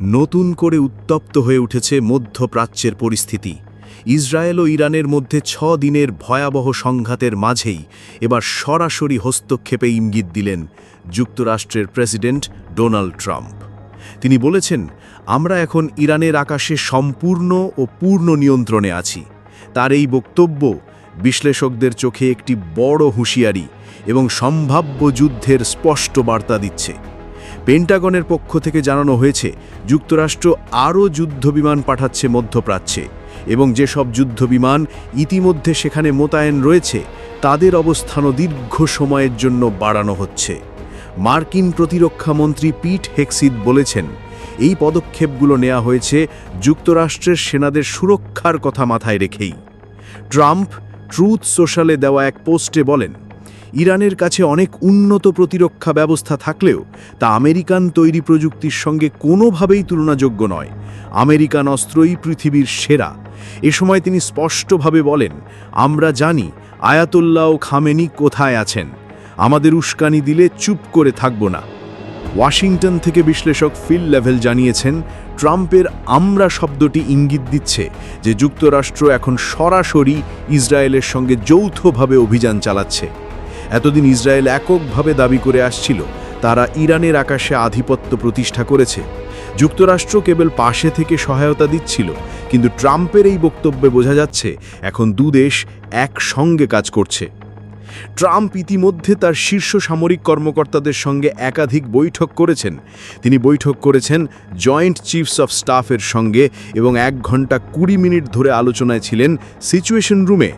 নতুন করে উত্তপ্ত হয়ে উঠেছে মধ্যপ্রাচ্যের পরিস্থিতি। ইসরায়েল ও ইরানের মধ্যে ছ দিনের ভয়াবহ সংঘাতের মাঝেই এবার সরাসরি হস্তক্ষেপে ইঙ্গিত দিলেন যুক্তরাষ্ট্রের প্রেসিডেন্ট ডোনাল্ড ট্রাম্প। তিনি বলেছেন, আমরা এখন ইরানের আকাশে সম্পূর্ণ ও পূর্ণ নিয়ন্ত্রণে আছি। তার এই বক্তব্য বিশ্লেষকদের চোখে একটি বড় হুঁশিয়ারি এবং সম্ভাব্য যুদ্ধের স্পষ্ট বার্তা দিচ্ছে। পেন্টাগনের পক্ষ থেকে জানানো হয়েছে, যুক্তরাষ্ট্র আরও যুদ্ধবিমান পাঠাচ্ছে মধ্যপ্রাচ্যে এবং যেসব যুদ্ধবিমান ইতিমধ্যে সেখানে মোতায়েন রয়েছে, তাদের অবস্থানও দীর্ঘ সময়ের জন্য বাড়ানো হচ্ছে। মার্কিন প্রতিরক্ষামন্ত্রী পিট হেক্সিদ বলেছেন, এই পদক্ষেপগুলো নেওয়া হয়েছে যুক্তরাষ্ট্রের সেনাদের সুরক্ষার কথা মাথায় রেখেই। ট্রাম্প ট্রুথ সোশ্যালে দেওয়া এক পোস্টে বলেন ইরানের কাছে অনেক উন্নত প্রতিরক্ষা ব্যবস্থা থাকলেও তা আমেরিকান তৈরি প্রযুক্তির সঙ্গে কোনোভাবেই তুলনাযোগ্য নয়। আমেরিকান অস্ত্রই পৃথিবীর সেরা। এ সময় তিনি স্পষ্টভাবে বলেন, আমরা জানি আয়াতুল্লাহ ও খামেনি কোথায় আছেন। আমাদের উস্কানি দিলে চুপ করে থাকব না। ওয়াশিংটন থেকে বিশ্লেষক ফিল লেভেল জানিয়েছেন, ট্রাম্পের আমরা শব্দটি ইঙ্গিত দিচ্ছে যে যুক্তরাষ্ট্র এখন সরাসরি ইসরায়েলের সঙ্গে যৌথভাবে অভিযান চালাচ্ছে। এতদিন ইসরায়েল এককভাবে দাবি করে আসছিল, তারা ইরানের আকাশে আধিপত্য প্রতিষ্ঠা করেছে। যুক্তরাষ্ট্র কেবল পাশে থেকে সহায়তা দিচ্ছিল, কিন্তু ট্রাম্পের এই বক্তব্যে বোঝা যাচ্ছে, এখন দুদেশ একসঙ্গে কাজ করছে। ট্রাম্প ইতিমধ্যে তার শীর্ষ সামরিক কর্মকর্তাদের সঙ্গে একাধিক বৈঠক করেছেন। তিনি বৈঠক করেছেন জয়েন্ট চিফস অফ স্টাফের সঙ্গে এবং এক ঘণ্টা কুড়ি মিনিট ধরে আলোচনায় ছিলেন সিচুয়েশন রুমে।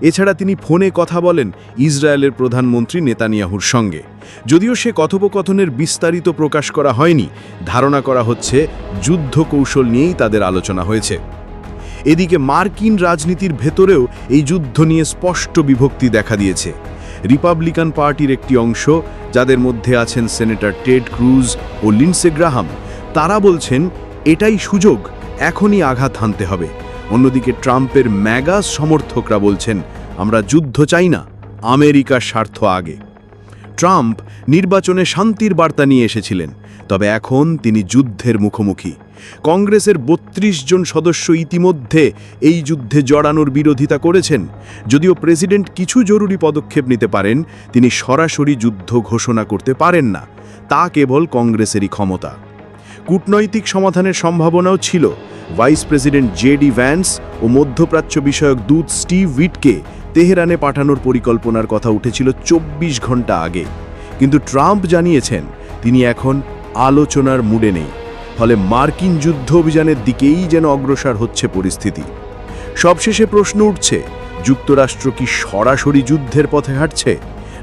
এছাড়া তিনি ফোনে কথা বলেন ইসরায়েলের প্রধানমন্ত্রী নেতানিয়াহুর সঙ্গে। যদিও সে কথোপকথনের বিস্তারিত প্রকাশ করা হয়নি, ধারণা করা হচ্ছে যুদ্ধ কৌশল নিয়েই তাদের আলোচনা হয়েছে। এদিকে মার্কিন রাজনীতির ভেতরেও এই যুদ্ধ নিয়ে স্পষ্ট বিভক্তি দেখা দিয়েছে। রিপাবলিকান পার্টির একটি অংশ, যাদের মধ্যে আছেন সেনেটর টেড ক্রুজ ও লিন্সে গ্রাহাম, তারা বলছেন, এটাই সুযোগ, এখনই আঘাত হানতে হবে। অন্যদিকে ট্রাম্পের ম্যাগা সমর্থকরা বলছেন, আমরা যুদ্ধ চাই না আমেরিকার স্বার্থ আগে। ট্রাম্প নির্বাচনে শান্তির বার্তা নিয়ে এসেছিলেন, তবে এখন তিনি যুদ্ধের মুখোমুখি। কংগ্রেসের ৩২ জন সদস্য ইতিমধ্যে এই যুদ্ধে জড়ানোর বিরোধিতা করেছেন। যদিও প্রেসিডেন্ট কিছু জরুরি পদক্ষেপ নিতে পারেন, তিনি সরাসরি যুদ্ধ ঘোষণা করতে পারেন না, তা কেবল কংগ্রেসেরই ক্ষমতা। কূটনৈতিক সমাধানের সম্ভাবনাও ছিল ভাইস প্রেসিডেন্ট জেডি ভ্যান্স ও মধ্যপ্রাচ্য বিষয়ক দূত স্টিভ উইটকে তেহরানে পাঠানোর পরিকল্পনার কথা উঠেছিল চব্বিশ ঘণ্টা আগে। কিন্তু ট্রাম্প জানিয়েছেন, তিনি এখন আলোচনার মুডে নেই। ফলে মার্কিন যুদ্ধ অভিযানের দিকেই যেন অগ্রসর হচ্ছে পরিস্থিতি। সবশেষে প্রশ্ন উঠছে, যুক্তরাষ্ট্র কি সরাসরি যুদ্ধের পথে হাঁটছে?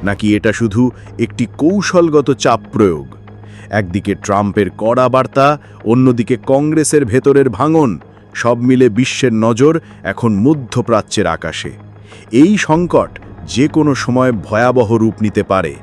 নাকি এটা শুধু একটি কৌশলগত চাপ প্রয়োগ? একদিকে ট্রাম্পের কড়া বার্তা, অন্যদিকে কংগ্রেসের ভেতরের ভাঙন, সব মিলে বিশ্বের নজর এখন মধ্যপ্রাচ্যের আকাশে। এই সংকট যে কোনো সময় ভয়াবহ রূপ নিতে পারে।